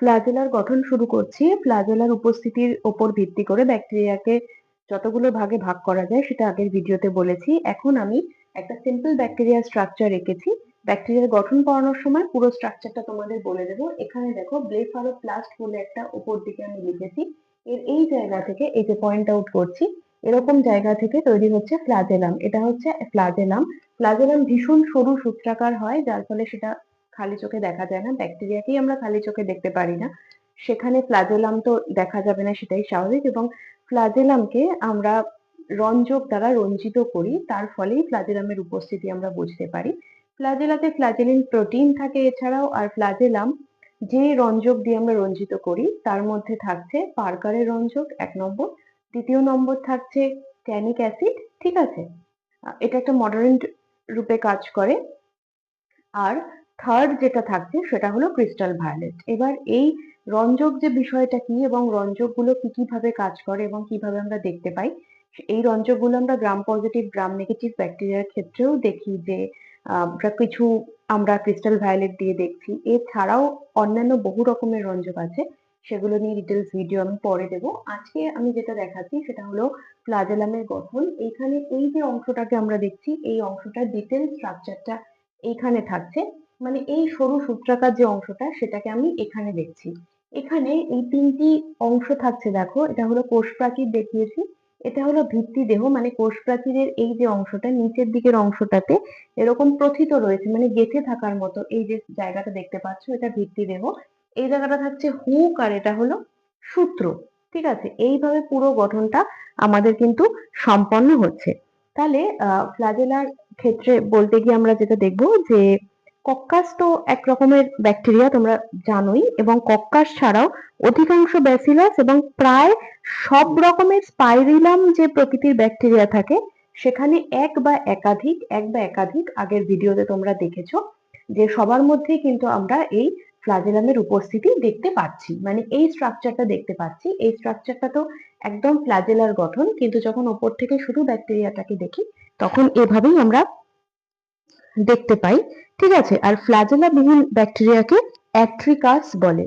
Flagellar গঠন শুরু করছি। ফ্ল্যাজেলার উপস্থিতির ওপর ভিত্তি করে ব্যাকটেরিয়াকে যতগুলো ভাগে ভাগ করা যায় সেটা আগের ভিডিওতে বলেছি। এখন আমি একটা সিম্পল ব্যাকটেরিয়া স্ট্রাকচার এঁকেছি। ব্যাকটেরিয়ার গঠন করানোর সময় পুরো স্ট্রাকচারটা তোমাদের বলে দেবো। এখানে দেখো ব্লেফারোপ্লাস্ট বলে একটা উপর দিকে আমি লিখেছি। এর এই জায়গা থেকে এই যে পয়েন্ট আউট করছি, এরকম জায়গা থেকে তৈরি হচ্ছে ফ্লাজেলাম। এটা হচ্ছে ফ্লাজেলাম। ফ্লাজেলাম ভীষণ সরু সূত্রাকার হয়, যার ফলে সেটা খালি চোখে দেখা যায় না, ব্যাকটেরিয়াকেই আমরা খালি চোখে দেখতে পারি না। সেখানে ফ্লাজেলাম তো দেখা যাবে না সেটাই স্বাভাবিক এবং ফ্লাজেলামকে আমরা রঞ্জক দ্বারা রঞ্জিত করি, তার ফলেই ফ্লাজেলামের উপস্থিতি আমরা বুঝতে পারি। ফ্লাজেলাতে ফ্লাজেলিন প্রোটিন থাকে এছাড়াও, আর ফ্লাজেলাম যে রঞ্জক দিয়ে আমরা রঞ্জিত করি, তার মধ্যে থাকছে পার্কারের রঞ্জক, এক নম্বর। দ্বিতীয় নম্বর থাকছে ট্যানিক অ্যাসিড, ঠিক আছে? এটা একটা মডারেন্ট রূপে কাজ করে। আর থার্ড যেটা থাকছে সেটা হলো ক্রিস্টাল ভায়োলেট এবার এই রঞ্জক যে বিষয়টা কি এবং রঞ্জকগুলো কি কীভাবে কাজ করে এবং কীভাবে আমরা দেখতে পাই, এই রঞ্জকগুলো আমরা গ্রাম পজিটিভ গ্রাম নেগেটিভ ব্যাকটেরিয়ার ক্ষেত্রেও দেখি যে কিছু আমরা ক্রিস্টাল ভায়োলেট দিয়ে দেখছি। এছাড়াও অন্যান্য বহু রকমের রঞ্জক আছে, সেগুলো নিয়ে ডিটেলস ভিডিও আমি পরে দেব। আজকে আমি যেটা দেখাচ্ছি সেটা হলো ফ্লাজেলামের গঠন। এখানে এই যে অংশটাকে আমরা দেখছি, এই অংশটার ডিটেল স্ট্রাকচারটা এইখানে থাকছে। মানে এই সরু সূত্রাকার যে অংশটা সেটাকে আমি এখানে দেখছি। এখানে এই তিনটি অংশ থাকছে দেখো, এটা হলো কোষ প্রাচীর দেখিয়েছি, এটা হলো ভিত্তি দেহ মানে কোষ প্রাচীরের এই যে অংশটা, নিচের দিকের অংশটাতে এরকম প্রথিত রয়েছে মানে গেঁথে থাকার মতো এই যে জায়গাটা দেখতে পাচ্ছ, এটা ভিত্তি দেহ। এই জায়গাটা থাকছে হুক আর এটা হলো সূত্র, ঠিক আছে? এইভাবে পুরো গঠনটা আমাদের কিন্তু সম্পন্ন হচ্ছে। তাহলে ফ্লাজেলার ক্ষেত্রে বলতে গিয়ে আমরা যেটা দেখব যে কক্কাস তো এক রকমের ব্যাকটেরিয়া তোমরা জানোই, এবং কক্কাস ছাড়াও অধিকাংশ ব্যাসিলাস এবং প্রায় সব রকমের স্পাইরিলাম যে প্রকৃতির ব্যাকটেরিয়া থাকে, সেখানে এক বা একাধিক, এক বা একাধিক আগের ভিডিওতে তোমরা দেখেছ, যে সবার মধ্যেই কিন্তু আমরা এই ফ্লাজেলামের উপস্থিতি দেখতে পাচ্ছি। মানে এই স্ট্রাকচারটা দেখতে পাচ্ছি। এই স্ট্রাকচারটা তো একদম ফ্লাজেলার গঠন, কিন্তু যখন ওপর থেকে শুধু ব্যাকটেরিয়াটাকে দেখি, তখন এভাবেই আমরা দেখতে পাই। ঠিক আছে, আর ফ্লাজেলা বিহীন ব্যাকটেরিয়াকে অ্যাট্রিকাস বলে।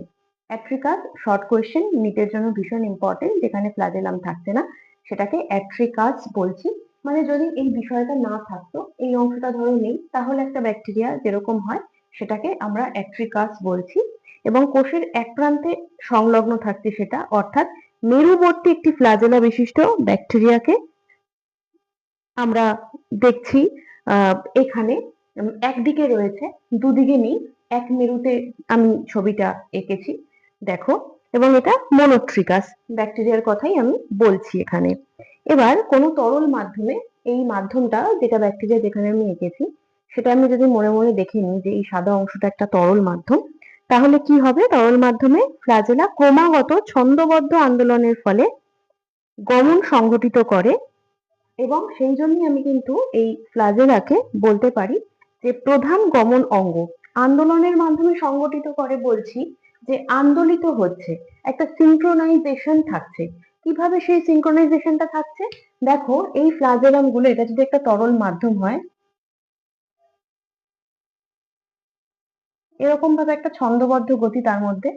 অ্যাট্রিকাস শর্ট কোয়েশ্চেন নিটের জন্য ভীষণ ইম্পর্টেন্ট যেখানে ফ্লাজেলাম থাকছে না, সেটাকে অ্যাট্রিকাস বলছি। মানে যদি এই বিষয়টা না থাকতো, এই অংশটা ধরো নেই, তাহলে একটা ব্যাকটেরিয়া যেরকম হয়, সেটাকে আমরা অ্যাট্রিকাস বলছি। এবং কোষের এক প্রান্তে সংলগ্ন থাকছে সেটা, অর্থাৎ মেরুবর্তী একটি ফ্লাজেলা বিশিষ্ট ব্যাকটেরিয়াকে আমরা দেখছি এখানে। একদিকে রয়েছে, দুদিকে নেই। এক মেরুতে আমি ছবিটা এঁকেছি, দেখো। এবং এটা মনোট্রিকাস ব্যাকটেরিয়ার কথাই আমি বলছি এখানে। এবার কোনো তরল মাধ্যমে এই মাধ্যমটা, যেটা ব্যাকটেরিয়া যেখানে আমি এঁকেছি, সেটা আমি যদি মনে মনে দেখে নিই যে এই সাদা অংশটা একটা তরল মাধ্যম, তাহলে কি হবে? তরল মাধ্যমে ফ্লাজেলা ক্রমাগত ছন্দবদ্ধ আন্দোলনের ফলে গমন সংঘটিত করে। এবং সেই জন্যই আমি কিন্তু এই ফ্লাজেলাকে বলতে পারি যে প্রধান গমন অঙ্গ। আন্দোলনের মাধ্যমে সংগঠিত করে বলছি যে আন্দোলিত হচ্ছে, একটা সিঙ্ক্রোনাইজেশন থাকছে। কীভাবে সেই সিঙ্ক্রোনাইজেশনটা থাকছে? দেখো, এই ফ্লাজেলামগুলো, এটা যদি একটা তরল মাধ্যম হয় এরকম ভাবে একটা ছন্দবদ্ধ গতি তার মধ্যে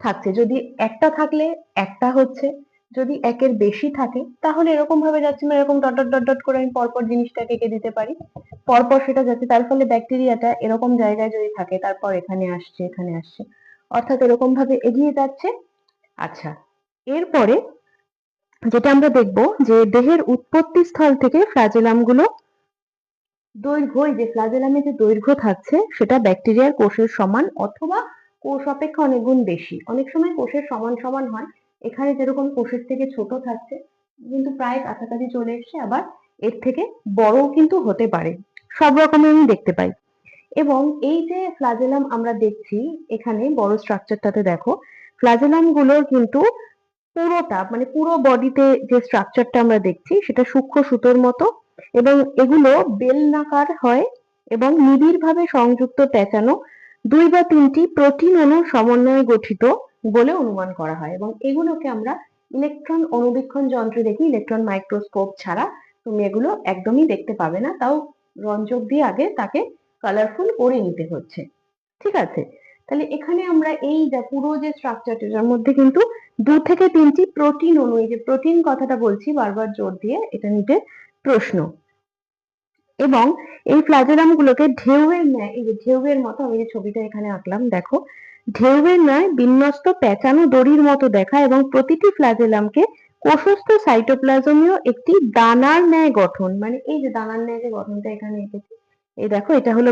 থাকছে। যদি একটা থাকলে, একটা হচ্ছে যদি একের বেশি থাকে, তাহলে এরকম ভাবে যাচ্ছে না, এরকম ডট ডট ডট করে আমি পরপর জিনিসটাকে এঁকে দিতে পারি। পরপর সেটা যাচ্ছে, তার ফলে ব্যাকটেরিয়াটা এরকম জায়গায় যদি থাকে, তারপর এখানে আসছে এখানে আসছে। অর্থাৎ এরকম ভাবে এগিয়ে যাচ্ছে। আচ্ছা এরপরে যেটা আমরা দেখব যে দেহের উৎপত্তি স্থল থেকে ফ্লাজেলামগুলো দৈর্ঘ্য যে ফ্লাজেলামে যে দৈর্ঘ্য থাকছে, সেটা ব্যাকটেরিয়ার কোষের সমান অথবা কোষ অপেক্ষা অনেক গুণ বেশি। অনেক সময় কোষের সমান সমান হয় এখানে যেরকম কোষের থেকে ছোট থাকছে, কিন্তু প্রায় কাছাকাছি চলে এসছে, আবার এর থেকে বড়ও কিন্তু হতে পারে। সব রকমের আমি দেখতে পাই। এবং এই যে ফ্লাজেলাম আমরা দেখছি, এখানে বড় স্ট্রাকচারটাতে দেখো ফ্লাজেলামগুলোর কিন্তু পুরোটা মানে পুরো বডিতে যে স্ট্রাকচারটা আমরা দেখছি, সেটা সূক্ষ্ম সুতোর মতো, এবং এগুলো বেলনাকার হয় এবং নিবিড়ভাবে সংযুক্ত, পেঁচানো, দুই বা তিনটি প্রোটিন অণুর সমন্বয়ে গঠিত বলে অনুমান করা হয় এবং এগুলোকে আমরা ইলেকট্রন অনুবীক্ষণ যন্ত্রে দেখি ইলেকট্রন মাইক্রোস্কোপ ছাড়া। তুমি এগুলো একদমই দেখতে পাবে না, তাও রঞ্জক দিয়ে আগে তাকে কালারফুল করে নিতে হচ্ছে। ঠিক আছে? তাহলে এখানে আমরা এই যা পুরো যে স্ট্রাকচারটার মধ্যে কিন্তু দু থেকে তিনটি প্রোটিন অণু, এই যে প্রোটিন কথাটা বলছি, বারবার জোর দিয়ে এটা নিতে প্রশ্ন। এবং এই ফ্ল্যাজেলাম গুলোকে ঢেউয়ের ন্যায়, এই যে ঢেউয়ের মতো আমি যে ছবিটা এখানে আঁকলাম, দেখো ঢেউয়ের ন্যায় বিন্যস্ত পেঁচানো দড়ির মতো দেখা এবং প্রতিটি ফ্ল্যাজেলামকে কোষস্থ সাইটোপ্লাজমীয় একটি দানার ন্যায় গঠন। মানে এই যে দানার ন্যায় যে গঠনটা এখানে এঁকেছি, এই দেখো, এটা হলো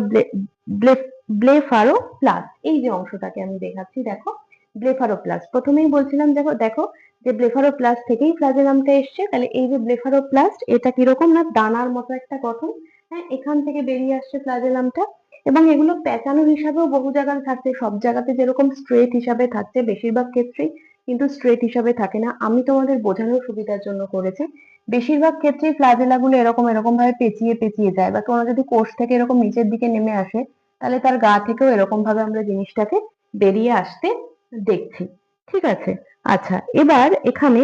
ব্লেফারো প্লাস এই যে অংশটাকে আমি দেখাচ্ছি, দেখো ব্লেফারো প্লাস প্রথমেই বলছিলাম, দেখো দেখো, যে ব্লেফারো প্লাস থেকেই ফ্লাজেলামটা এসছে। তাহলে এই যে ব্লেফারো প্লাস্ট এটা কীরকম না, দানার মতো একটা গঠন? হ্যাঁ এখান থেকে বেরিয়ে আসছে ফ্লাজেলামটা এবং এগুলো প্যাঁচানো হিসাবেও বহু জায়গায় থাকছে। সব জায়গাতে যেরকম স্ট্রেট হিসাবে থাকছে, বেশিরভাগ ক্ষেত্রেই কিন্তু স্ট্রেট হিসাবে থাকে না। আমি তোমাদের বোঝানোর সুবিধার জন্য করেছি। বেশিরভাগ ক্ষেত্রেই ফ্লাজেলা গুলো এরকম এরকম ভাবে পেঁচিয়ে পেঁচিয়ে যায়। বা কোনো যদি কোষ থেকে এরকম নিচের দিকে নেমে আসে, তাহলে তার গা থেকেও এরকম ভাবে আমরা জিনিসটাকে বেরিয়ে আসতে দেখছি। ঠিক আছে? আচ্ছা এবার এখানে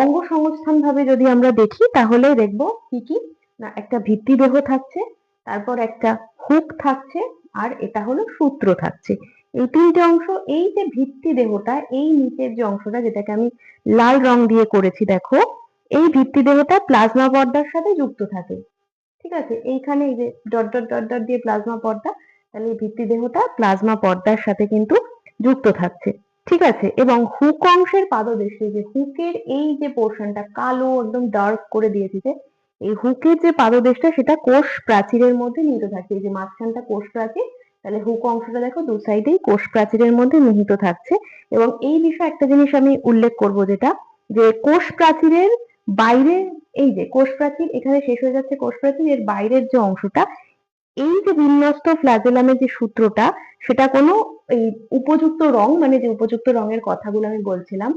অঙ্গ সংস্থান ভাবে যদি আমরা দেখি, তাহলে দেখব কি কি? না, একটা ভিত্তি দেহ থাকছে, তারপর একটা হুক থাকছে আর এটা হলো সূত্র থাকছে। এই তিনটে অংশ, এই যে ভিত্তি দেহটা, এই নিচের যে অংশটা যেটাকে আমি লাল রং দিয়ে করেছি, দেখো, এই ভিত্তি দেহটা প্লাজমা পর্দার সাথে যুক্ত থাকে। ঠিক আছে? এইখানে এই যে ডট ডট ডট ডট দিয়ে প্লাজমা পর্দা, তাহলে এই ভিত্তি দেহটা প্লাজমা পর্দার সাথে কিন্তু যুক্ত থাকছে। ঠিক আছে? এবং হুক অংশের পাদদেশে যে হুকের এই যে পোর্শনটা কালো, একদম ডার্ক করে দিয়েছি যে এই হুকের যে পাদদেশটা সেটা কোষ প্রাচীরের মধ্যে নিহিত থাকে এই যে মাঝখানটা কোষ প্রাচীর, তাহলে হুক অংশটা দেখো দু সাইডেই কোষ প্রাচীরের মধ্যে নিহিত থাকছে। এবং এই বিষয়ে একটা জিনিস আমি উল্লেখ করব যেটা, যে কোষ প্রাচীরের বাইরে, এই যে কোষ প্রাচীর এখানে শেষ হয়ে যাচ্ছে কোষ প্রাচীর, এর বাইরের যে অংশটা, এই যে বিন্যস্ত ফ্ল্যাজেলামের যে সূত্রটা, সেটা কোনো এই উপযুক্ত রং মানে যে উপযুক্ত রঙের কথাগুলো আমি বলছিলাম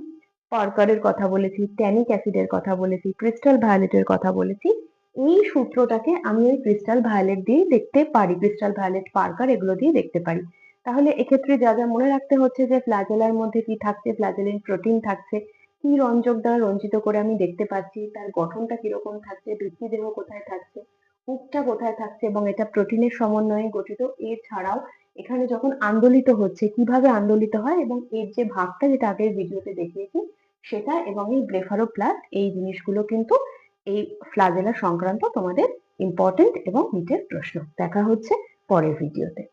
পার্কারের কথা বলেছি, ট্যানিক অ্যাসিডের কথা বলেছি, ক্রিস্টাল ভায়োলেটের কথা বলেছি, এই সূত্রটাকে আমি ওই ক্রিস্টাল ভায়োলেট দিয়ে দেখতে পারি, ক্রিস্টাল ভায়োলেট পার্কার এগুলো দিয়ে দেখতে পারি। তাহলে এক্ষেত্রে যা যা মনে রাখতে হচ্ছে যে ফ্ল্যাজেলার মধ্যে কি থাকছে ফ্ল্যাজেলিন প্রোটিন থাকছে, কি রঞ্জক দ্বারা রঞ্জিত করে আমি দেখতে পাচ্ছি, তার গঠনটা কীরকম থাকছে, ভিত্তি দেহ কোথায় থাকছে, হুকটা কোথায় থাকছে এবং এটা প্রোটিনের সমন্বয়ে গঠিত, এছাড়াও এখানে যখন আন্দোলিত হচ্ছে, কীভাবে আন্দোলিত হয় এবং এর যে ভাগটা যেটা আগের ভিডিওতে দেখিয়েছি সেটা এবং এই ব্লেফারোপ্লাস্ট এই জিনিসগুলো কিন্তু এই ফ্লাজেলা সংক্রান্ত তোমাদের ইম্পর্টেন্ট এবং নিটের প্রশ্ন। দেখা হচ্ছে পরের ভিডিওতে